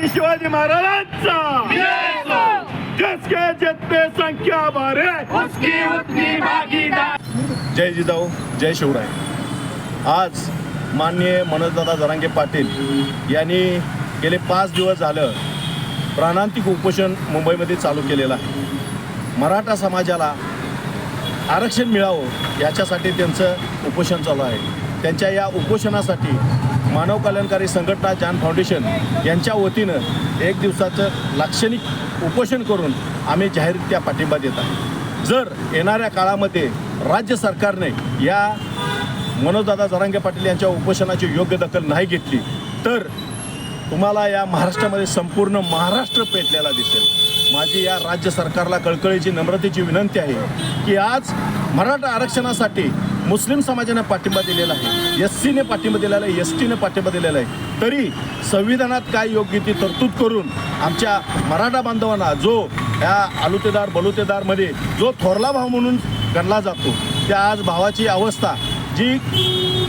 छत्रपती शिवाजी महाराजांचा. जिसके जितने संख्या बारे उसकी उतनी भागीदार. जय जिजाऊ जय शिवराय. आज माननीय मनोजदादा जरांगे पाटील यांनी गेले पाच दिवस झालं प्राणांतिक उपोषण मुंबईमध्ये चालू केलेलं आहे. मराठा समाजाला आरक्षण मिळावं याच्यासाठी त्यांचं उपोषण चालू आहे. त्यांच्या या उपोषणासाठी मानव कल्याणकारी संघटना जान फाउंडेशन यांच्या वतीनं एक दिवसाचं लाक्षणिक उपोषण करून आम्ही जाहीररित्या पाठिंबा देत आहे. जर येणाऱ्या काळामध्ये राज्य सरकारने या मनोजदादा जरांगे पाटील यांच्या उपोषणाची योग्य दखल नाही घेतली तर तुम्हाला या महाराष्ट्रामध्ये संपूर्ण महाराष्ट्र पेटलेला दिसेल. माझी या राज्य सरकारला कळकळीची नम्रतेची विनंती आहे की आज मराठा आरक्षणासाठी मुस्लिम समाजाने पाठिंबा दिलेला आहे. एस सीने पाठिंबा दिलेला आहे एस टीने पाठिंबा दिलेला आहे. तरी संविधानात काय योग्य ती तरतूद करून आमच्या मराठा बांधवांना जो या आलुतेदार बलुतेदारमध्ये जो थोरला भाव म्हणून गणला जातो त्या आज भावाची अवस्था जी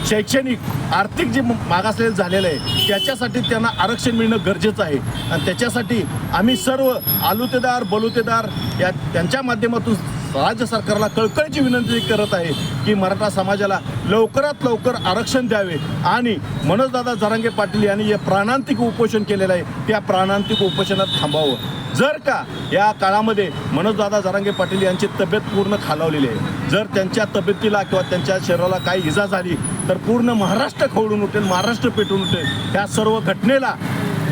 शैक्षणिक आर्थिक जे मागासलेलं झालेलं आहे त्याच्यासाठी त्यांना आरक्षण मिळणं गरजेचं आहे. आणि त्याच्यासाठी आम्ही सर्व आलुतेदार बलुतेदार या त्यांच्या माध्यमातून राज्य सरकारला कळकळीची विनंती करत आहे की मराठा समाजाला लवकरात लवकर आरक्षण द्यावे. आणि मनोजदादा जरांगे पाटील यांनी जे प्राणांतिक उपोषण केलेलं आहे. त्या प्राणांतिक उपोषणात थांबावं. जर का या काळामध्ये मनोजदादा जरांगे पाटील यांची तब्येत पूर्ण खालावलेली आहे. जर त्यांच्या तब्येतीला किंवा त्यांच्या शरीराला काही इजा झाली तर पूर्ण महाराष्ट्र खवळून उठेल महाराष्ट्र पेटून उठेल. या सर्व घटनेला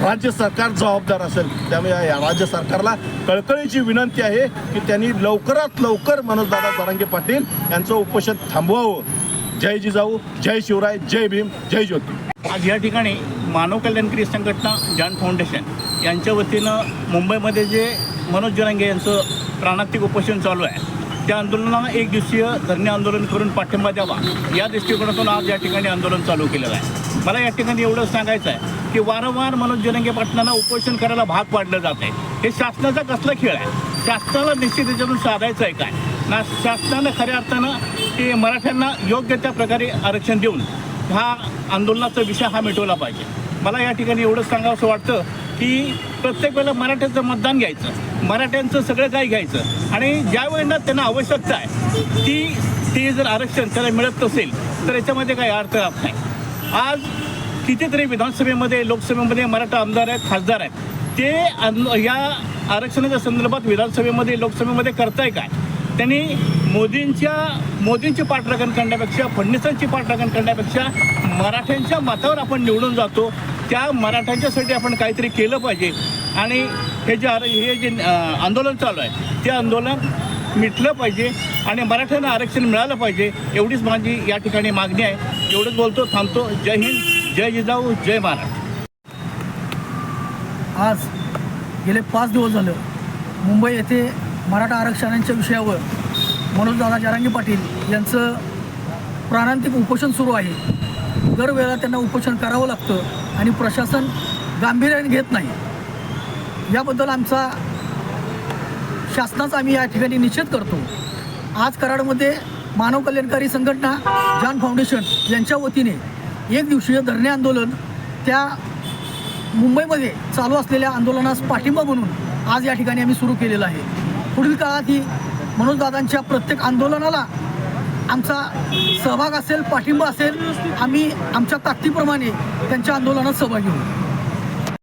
राज्य सरकार जबाबदार असेल त्यामुळे या राज्य सरकारला कळकळीची विनंती आहे की त्यांनी लवकरात लवकर मनोजदादा जरांगे पाटील यांचं उपोषण थांबवावं. जय जिजाऊ जय शिवराय जय भीम जय ज्योती. आज या ठिकाणी मानव कल्याणकारी संघटना जान फाउंडेशन यांच्या वतीनं मुंबईमध्ये जे मनोज जरांगे यांचं प्राणातिक उपोषण चालू आहे त्या आंदोलनाला एक दिवसीय धरणे आंदोलन करून पाठिंबा द्यावा या दृष्टिकोनातून आज या ठिकाणी आंदोलन चालू केलेलं आहे. मला या ठिकाणी एवढं सांगायचं आहे की वारंवार मनोज जरांगे पाटलांना उपोषण करायला भाग पाडलं जात आहे. हे शासनाचा कसला खेळ आहे? शासनाला निश्चित त्याच्यातून साधायचं आहे काय? ना शासनानं खऱ्या अर्थानं की मराठ्यांना योग्य त्या प्रकारे आरक्षण देऊन हा आंदोलनाचा विषय हा मिटवला पाहिजे. मला या ठिकाणी एवढंच सांगावं असं वाटतं की प्रत्येक वेळेला मराठ्यांचं मतदान घ्यायचं. मराठ्यांचं सगळं काही घ्यायचं. आणि ज्या वेळेला त्यांना आवश्यकता आहे ती ते जर आरक्षण त्याला मिळत नसेल तर याच्यामध्ये काही अर्थ राहत नाही. आज कितीतरी विधानसभेमध्ये लोकसभेमध्ये मराठा आमदार आहेत खासदार आहेत. ते या आरक्षणाच्या संदर्भात विधानसभेमध्ये लोकसभेमध्ये करताय काय? त्यांनी मोदींच्या मोदींची पाठराखण करण्यापेक्षा फडणवीसांची पाठराखण करण्यापेक्षा मराठ्यांच्या मतावर आपण निवडून जातो. त्या मराठ्यांच्यासाठी आपण काहीतरी केलं पाहिजे. आणि हे जे आर हे जे आंदोलन चालू आहे ते आंदोलन मिटलं पाहिजे आणि मराठ्यांना आरक्षण मिळालं पाहिजे एवढीच माझी या ठिकाणी मागणी आहे. एवढंच बोलतो थांबतो. जय हिंद जय जिजाऊ जय महाराष्ट्र. आज गेले पाच दिवस झालं मुंबई येथे मराठा आरक्षणांच्या विषयावर मनोजदादा जारांगी पाटील यांचं प्राणांतिक उपोषण सुरू आहे. दरवेळेला त्यांना उपोषण करावं लागतं आणि प्रशासन गांभीर्याने घेत नाही. याबद्दल आमचा शासनाचा आम्ही या ठिकाणी निषेध करतो. आज कराडमध्ये मानव कल्याणकारी संघटना जान फाउंडेशन यांच्या वतीने एक दिवसीय धरणे आंदोलन त्या मुंबईमध्ये चालू असलेल्या आंदोलनास पाठिंबा म्हणून आज या ठिकाणी आम्ही सुरू केलेलं आहे. पुढील काळात ही मनोजदादांच्या प्रत्येक आंदोलनाला आमचा सहभाग असेल पाठिंबा असेल आम्ही आमच्या ताकदीप्रमाणे त्यांच्या आंदोलनात सहभागी होऊ.